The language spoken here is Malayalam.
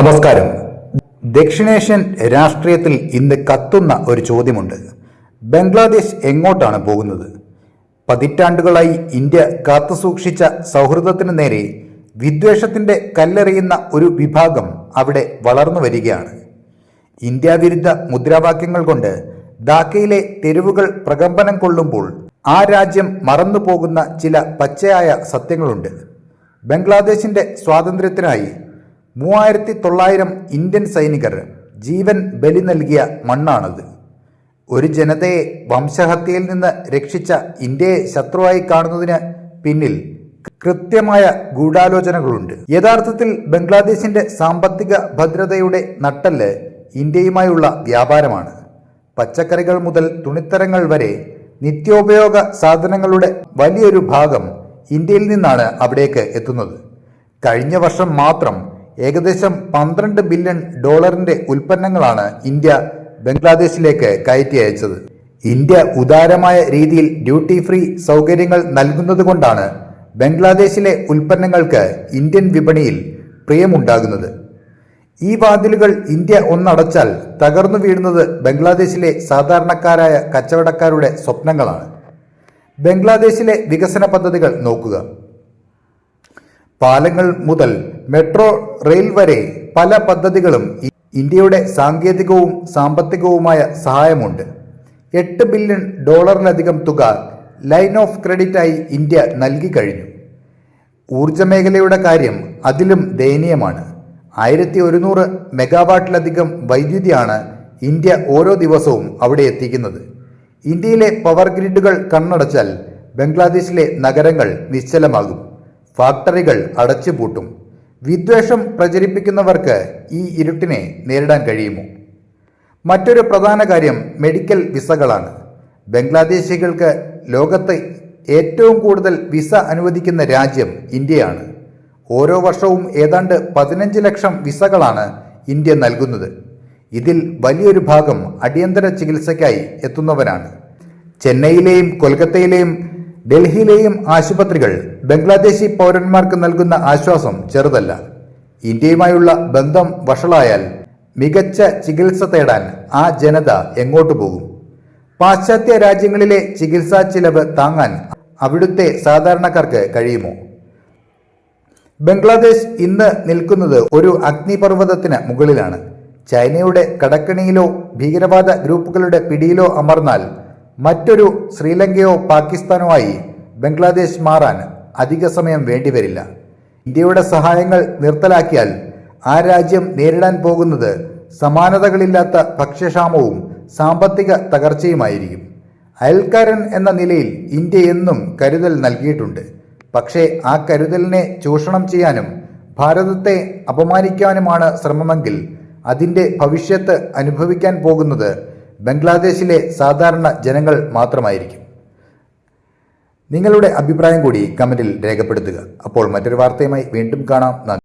നമസ്കാരം. ദക്ഷിണേഷ്യൻ രാഷ്ട്രീയത്തിൽ ഇന്ന് കത്തുന്ന ഒരു ചോദ്യമുണ്ട്. ബംഗ്ലാദേശ് എങ്ങോട്ടാണ് പോകുന്നത്? പതിറ്റാണ്ടുകളായി ഇന്ത്യ കാത്തുസൂക്ഷിച്ച സൗഹൃദത്തിനു നേരെ വിദ്വേഷത്തിന്റെ കല്ലെറിയുന്ന ഒരു വിഭാഗം അവിടെ വളർന്നു വരികയാണ്. ഇന്ത്യ വിരുദ്ധ മുദ്രാവാക്യങ്ങൾ കൊണ്ട് ധാക്കയിലെ തെരുവുകൾ പ്രകമ്പനം കൊള്ളുമ്പോൾ ആ രാജ്യം മറന്നുപോകുന്ന ചില പച്ചയായ സത്യങ്ങളുണ്ട്. ബംഗ്ലാദേശിന്റെ സ്വാതന്ത്ര്യത്തിനായി മൂവായിരത്തി തൊള്ളായിരം ഇന്ത്യൻ സൈനികർ ജീവൻ ബലി നൽകിയ മണ്ണാണത്. ഒരു ജനതയെ വംശഹത്യയിൽ നിന്ന് രക്ഷിച്ച ഇന്ത്യയെ ശത്രുവായി കാണുന്നതിന് പിന്നിൽ കൃത്യമായ ഗൂഢാലോചനകളുണ്ട്. യഥാർത്ഥത്തിൽ ബംഗ്ലാദേശിന്റെ സാമ്പത്തിക ഭദ്രതയുടെ നട്ടൽ ഇന്ത്യയുമായുള്ള വ്യാപാരമാണ്. പച്ചക്കറികൾ മുതൽ തുണിത്തരങ്ങൾ വരെ നിത്യോപയോഗ സാധനങ്ങളുടെ വലിയൊരു ഭാഗം ഇന്ത്യയിൽ നിന്നാണ് അവിടേക്ക് എത്തുന്നത്. കഴിഞ്ഞ വർഷം മാത്രം ഏകദേശം പന്ത്രണ്ട് ബില്യൺ ഡോളറിന്റെ ഉൽപ്പന്നങ്ങളാണ് ഇന്ത്യ ബംഗ്ലാദേശിലേക്ക് കയറ്റി അയച്ചത്. ഇന്ത്യ ഉദാരമായ രീതിയിൽ ഡ്യൂട്ടി ഫ്രീ സൗകര്യങ്ങൾ നൽകുന്നതുകൊണ്ടാണ് ബംഗ്ലാദേശിലെ ഉൽപ്പന്നങ്ങൾക്ക് ഇന്ത്യൻ വിപണിയിൽ പ്രിയമുണ്ടാകുന്നത്. ഈ വാതിലുകൾ ഇന്ത്യ ഒന്നടച്ചാൽ തകർന്നു വീഴുന്നത് ബംഗ്ലാദേശിലെ സാധാരണക്കാരായ കച്ചവടക്കാരുടെ സ്വപ്നങ്ങളാണ്. ബംഗ്ലാദേശിലെ വികസന പദ്ധതികൾ നോക്കുക. പാലങ്ങൾ മുതൽ മെട്രോ റെയിൽ വരെ പല പദ്ധതികളും ഇന്ത്യയുടെ സാങ്കേതികവും സാമ്പത്തികവുമായ സഹായമുണ്ട്. എട്ട് ബില്യൺ ഡോളറിലധികം തുക ലൈൻ ഓഫ് ക്രെഡിറ്റായി ഇന്ത്യ നൽകി കഴിഞ്ഞു. ഊർജ മേഖലയുടെ കാര്യം അതിലും ദയനീയമാണ്. ആയിരത്തി ഒരുന്നൂറ് മെഗാവാട്ടിലധികം വൈദ്യുതിയാണ് ഇന്ത്യ ഓരോ ദിവസവും അവിടെ എത്തിക്കുന്നത്. ഇന്ത്യയിലെ പവർ ഗ്രിഡുകൾ കണ്ണടച്ചാൽ ബംഗ്ലാദേശിലെ നഗരങ്ങൾ നിശ്ചലമാകും. ഫാക്ടറികൾ അടച്ചുപൂട്ടും. വിദ്വേഷം പ്രചരിപ്പിക്കുന്നവർക്ക് ഈ ഇരുട്ടിനെ നേരിടാൻ കഴിയുമോ? മറ്റൊരു പ്രധാന കാര്യം മെഡിക്കൽ വിസകളാണ്. ബംഗ്ലാദേശികൾക്ക് ലോകത്ത് ഏറ്റവും കൂടുതൽ വിസ അനുവദിക്കുന്ന രാജ്യം ഇന്ത്യയാണ്. ഓരോ വർഷവും ഏതാണ്ട് പതിനഞ്ച് ലക്ഷം വിസകളാണ് ഇന്ത്യ നൽകുന്നത്. ഇതിൽ വലിയൊരു ഭാഗം അടിയന്തര ചികിത്സയ്ക്കായി എത്തുന്നവരാണ്. ചെന്നൈയിലെയും കൊൽക്കത്തയിലെയും ഡൽഹിയിലെയും ആശുപത്രികൾ ബംഗ്ലാദേശി പൗരന്മാർക്ക് നൽകുന്ന ആശ്വാസം ചെറുതല്ല. ഇന്ത്യയുമായുള്ള ബന്ധം വഷളായാൽ മികച്ച ചികിത്സ തേടാൻ ആ ജനത എങ്ങോട്ട് പോകും? പാശ്ചാത്യ രാജ്യങ്ങളിലെ ചികിത്സാ ചിലവ് താങ്ങാൻ അവിടുത്തെ സാധാരണക്കാർക്ക് കഴിയുമോ? ബംഗ്ലാദേശ് ഇന്ന് നിൽക്കുന്നത് ഒരു അഗ്നിപർവതത്തിന് മുകളിലാണ്. ചൈനയുടെ കടക്കണിയിലോ ഭീകരവാദ ഗ്രൂപ്പുകളുടെ പിടിയിലോ അമർന്നാൽ മറ്റൊരു ശ്രീലങ്കയോ പാകിസ്ഥാനോ ആയി ബംഗ്ലാദേശ് മാറാൻ അധിക സമയം വേണ്ടിവരില്ല ഇന്ത്യയുടെ സഹായങ്ങൾ നിർത്തലാക്കിയാൽ ആ രാജ്യം നേരിടാൻ പോകുന്നത് സമാനതകളില്ലാത്ത ഭക്ഷ്യക്ഷാമവും സാമ്പത്തിക തകർച്ചയുമായിരിക്കും. അയൽക്കാരൻ എന്ന നിലയിൽ ഇന്ത്യ എന്നും കരുതൽ നൽകിയിട്ടുണ്ട്. പക്ഷേ ആ കരുതലിനെ ചൂഷണം ചെയ്യാനും ഭാരതത്തെ അപമാനിക്കാനുമാണ് ശ്രമമെങ്കിൽ അതിന്റെ ഭവിഷ്യത്ത് അനുഭവിക്കാൻ പോകുന്നത് ബംഗ്ലാദേശിലെ സാധാരണ ജനങ്ങൾ മാത്രമായിരിക്കും. നിങ്ങളുടെ അഭിപ്രായം കൂടി കമന്റിൽ രേഖപ്പെടുത്തുക. അപ്പോൾ മറ്റൊരു വാർത്തയുമായി വീണ്ടും കാണാം. നന്ദി.